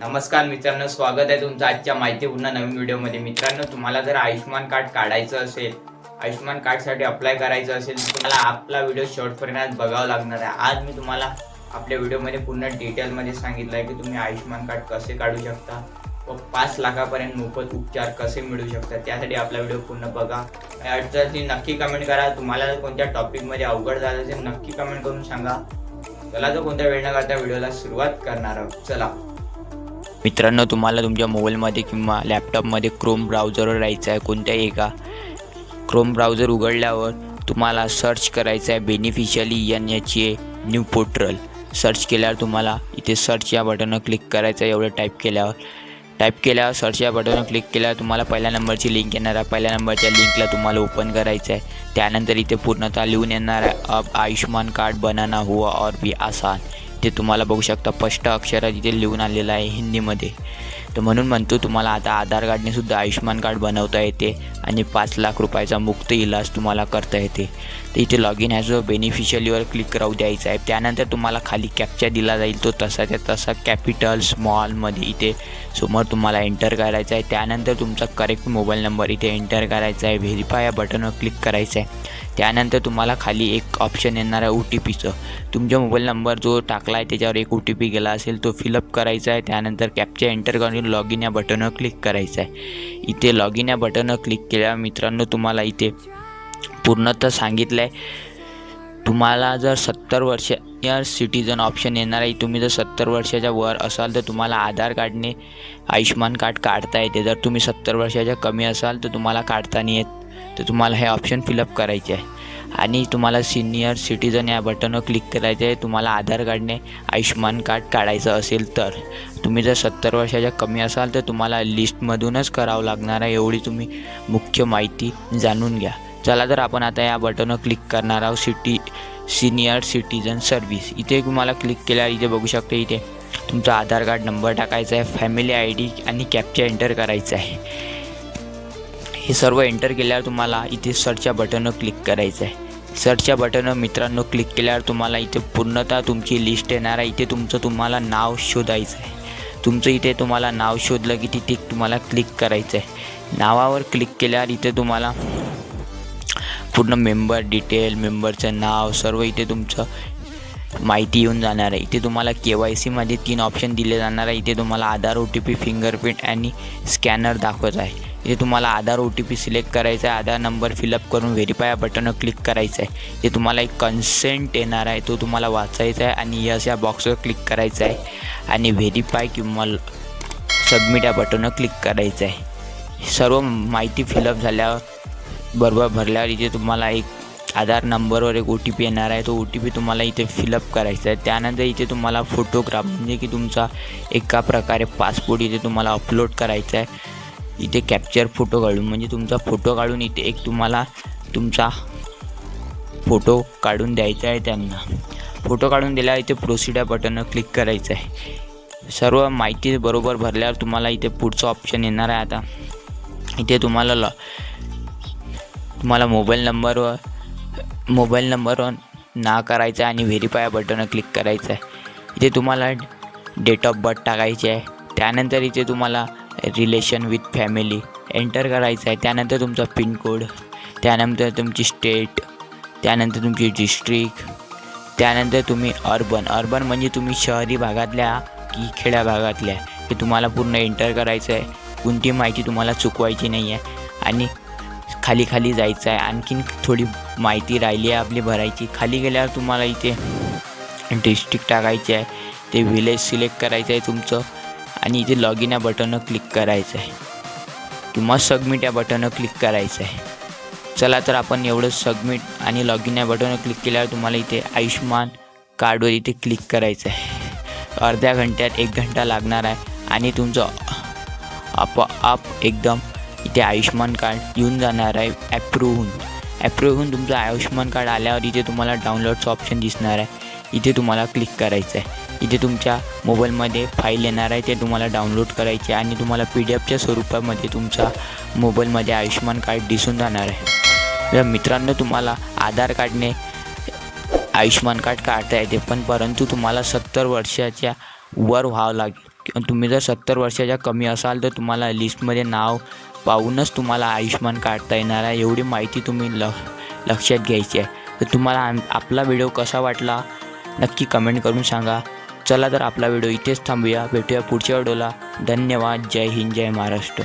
नमस्कार मित्रांनो स्वागत आहे तुमचं आजच्या माहितीपूर्ण नवीन व्हिडिओमध्ये. मित्रांनो तुम्हाला जर आयुष्यमान कार्ड काढायचं असेल आयुष्यमान कार्डसाठी अप्लाय करायचं असेल तर तुम्हाला आपला व्हिडिओ शॉर्टपर्यंत बघावा लागणार आहे. आज मी तुम्हाला आपल्या व्हिडिओमध्ये पूर्ण डिटेलमध्ये सांगितलं आहे की तुम्ही आयुष्यमान कार्ड कसे काढू शकता व पाच लाखापर्यंत मोफत उपचार कसे मिळू शकतात त्यासाठी आपला व्हिडिओ पूर्ण बघा. आणि अडचणी नक्की कमेंट करा. तुम्हाला जर कोणत्या टॉपिकमध्ये अवघड झालं असेल नक्की कमेंट करून सांगा. चला तर कोणत्या वेळ न करता व्हिडिओला सुरुवात करणार आहोत. चला. मित्रांनो तुम्हाला तुमच्या मोबाईलमध्ये किंवा लॅपटॉपमध्ये क्रोम ब्राउझरवर राहायचं आहे कोणत्याही एका क्रोम ब्राउझर उघडल्यावर तुम्हाला सर्च करायचं आहे beneficiary N H A new portal search केल्यावर तुम्हाला इथे सर्च या बटनवर क्लिक करायचं आहे एवढं टाईप केल्यावर. टाईप केल्यावर सर्च या बटनवर क्लिक केल्यावर तुम्हाला पहिल्या नंबरची लिंक येणार आहे. पहिल्या नंबरच्या लिंकला तुम्हाला ओपन करायचं आहे. त्यानंतर इथे पूर्णतः लिहून येणार आहे अब आयुष्मान कार्ड बनाना हुआ और भी आसान. ते तुम्हाला बघू शकता स्पष्ट अक्षरात इथे लिहून आलेलं आहे हिंदीमध्ये. तर म्हणून म्हणतो तुम्हाला आता आधार कार्डनेसुद्धा आयुष्मान आयुष्यमान कार्ड बनवता येते आणि पाच लाख रुपयाचा मुक्त इलाज तुम्हाला करता येते. तर इथे लॉग इन ॲज अ बेनिफिशियलीवर क्लिक करू द्यायचं आहे. त्यानंतर तुम्हाला खाली कॅप्चा दिला जाईल तो तसाच्या तसा कॅपिटल स्मॉलमध्ये इथे समोर तुम्हाला एंटर करायचा आहे. त्यानंतर तुमचा करेक्ट मोबाईल नंबर इथे एंटर करायचा आहे. व्हेरीफाय या बटनवर क्लिक करायचं आहे. त्यानंतर तुम्हाला खाली एक ऑप्शन येणार आहे ओ टी पीचं तुमचा मोबाईल नंबर जो टाकला आहे त्याच्यावर एक ओ टी पी गेला असेल तो फिलअप करायचा आहे. त्यानंतर कॅप्चा एंटर करून लॉग इन या बटनवर क्लिक करायचं आहे. इथे लॉग इन या बटनवर क्लिक केल्यावर मित्रांनो तुम्हाला इथे पूर्णतः सांगितलं आहे तुम्हाला जर सत्तर वर्ष या सिटीजन ऑप्शन येणार आहे तुम्ही जर सत्तर वर्षाच्या वर असाल तर तुम्हाला आधार कार्डने आयुष्यमान कार्ड काढता येते. जर तुम्ही सत्तर वर्षाच्या कमी असाल तर तुम्हाला काढता नाही येत. तर तुम्हाला हे ऑप्शन फिलअप करायचे आहे. आणि तुम्हाला सिनियर सिटीजन या बटनवर क्लिक करायचं आहे. तुम्हाला आधार कार्डने आयुष्यमान कार्ड काढायचं असेल तर. तुम्ही जर सत्तर वर्षाच्या कमी असाल तर तुम्हाला लिस्टमधूनच करावं लागणार आहे. एवढी तुम्ही मुख्य माहिती जाणून घ्या. चला तर आपण आता या बटनवर क्लिक करणार आहोत. सिटी सिनियर सिटीजन सर्व्हिस इथे तुम्हाला क्लिक केल्यावर इथे बघू शकता इथे तुमचा आधार कार्ड नंबर टाकायचा आहे. फॅमिली आय डी आणि कॅप्चा एंटर करायचं आहे. हे सर्व एंटर केल्यावर तुम्हाला इथे सर्चच्या बटनवर क्लिक करायचं आहे. सर्चच्या बटनवर मित्रांनो क्लिक केल्यावर तुम्हाला इथे पूर्णतः तुमची लिस्ट येणार आहे. इथे तुमचं तुम्हाला नाव शोधायचं आहे. तुमचं इथे तुम्हाला नाव शोधलं की तिथे तुम्हाला क्लिक करायचं आहे. नावावर क्लिक केल्यावर इथे तुम्हाला पूर्ण मेंबर डिटेल मेंबरचं नाव सर्व इथे तुमचं माहिती येऊन जाणार आहे. इथे तुम्हाला के वाय सीमध्ये तीन ऑप्शन दिले जाणार आहे. इथे तुम्हाला Aadhaar O T P fingerprint आणि स्कॅनर दाखवत आहे. इथे तुम्हाला Aadhaar O T P select करायचा आहे. आधार नंबर फिलअप करून व्हेरीफाय या बटनवर क्लिक करायचं आहे. इथे तुम्हाला एक कन्सेंट येणार आहे. तो तुम्हाला वाचायचा आहे आणि यस या बॉक्सवर क्लिक करायचं आहे. आणि व्हेरीफाय किंवा सबमिट या बटनवर क्लिक करायचं आहे. सर्व माहिती फिलअप झाल्यावर बरोबर भरल्यावर इथे तुम्हाला एक आधार नंबरवर एक ओ टी पी येणार आहे. तो ओ टी पी तुम्हाला इथे फिलअप करायचा आहे. त्यानंतर इथे तुम्हाला फोटोग्राफ म्हणजे की तुमचा एका प्रकारे पासपोर्ट इथे तुम्हाला अपलोड करायचा आहे. इथे कॅप्चर फोटो काढून म्हणजे तुमचा फोटो काढून इथे एक तुम्हाला तुमचा फोटो काढून द्यायचा आहे त्यांना. फोटो काढून दिल्यावर इथे प्रोसिडर बटनवर क्लिक करायचं आहे. सर्व माहिती बरोबर भरल्यावर तुम्हाला इथे पुढचं ऑप्शन येणार आहे आता. इथे तुम्हाला लॉ तुम्हाला मोबाईल नंबरवर मोबाईल नंबरवर ना करायचं आहे आणि व्हेरीफाय बटनं बटनवर क्लिक करायचं आहे. इथे तुम्हाला डेट ऑफ बर्थ टाकायची आहे. त्यानंतर इथे तुम्हाला रिलेशन विथ फॅमिली एंटर करायचं आहे. त्यानंतर तुमचा पिनकोड त्यानंतर तुमची स्टेट त्यानंतर तुमची डिस्ट्रिक्ट त्यानंतर तुम्ही अर्बन अर्बन म्हणजे तुम्ही शहरी भागातल्या की खेड्या भागातल्या. हे तुम्हाला पूर्ण एंटर करायचं आहे. कोणती माहिती तुम्हाला चुकवायची नाही आहे आणि खाली खाली जायचं आहे. आणखीन थोडी माहिती राहिली आहे आपली भरायची. खाली गेल्यावर तुम्हाला इथे डिस्ट्रिक्ट टाकायची आहे. ते विलेज सिलेक्ट करायचं आहे तुमचं. आणि इथे लॉग इन या बटनवर क्लिक करायचं आहे किंवा सबमिट या बटनवर क्लिक करायचं आहे चला तर आपण एवढं सबमिट आणि लॉग इन या बटनवर क्लिक केल्यावर तुम्हाला इथे आयुष्मान कार्डवर इथे क्लिक करायचं आहे अर्ध्या घंट्यात एक घंटा लागणार आहे आणि तुमचं आपोआप एकदम इथे आयुष्मान कार्ड येऊन जाणार आहे ॲप्रूव्ह होऊन. ॲप्रूव्ह होऊन तुमचं आयुष्मान कार्ड आल्यावर इथे तुम्हाला डाउनलोडचं ऑप्शन दिसणार आहे. इथे तुम्हाला क्लिक करायचं आहे इथे तुमच्या मोबाईलमध्ये फाईल येणार आहे ते तुम्हाला डाउनलोड करायचे आणि तुम्हाला पी डी एफच्या स्वरूपामध्ये तुमच्या मोबाईलमध्ये आयुष्यमान कार्ड दिसून जाणार आहे. तर मित्रांनो तुम्हाला आधार कार्डने आयुष्यमान कार्ड काढता येते पण परंतु तुम्हाला सत्तर वर्षाच्या वर व्हावं लागेल. तुम्ही जर सत्तर वर्षाच्या कमी असाल तर तुम्हाला लिस्टमध्ये नाव पाहूनच तुम्हाला आयुष्यमान काढता येणार आहे. एवढी माहिती तुम्ही ल लक्षात घ्यायची आहे. तर तुम्हाला आपला व्हिडिओ कसा वाटला नक्की कमेंट करून सांगा. चला तर आपला व्हिडिओ इथेच थांबूया. भेटूया पुढच्या व्हिडिओला. धन्यवाद. जय हिंद. जय महाराष्ट्र.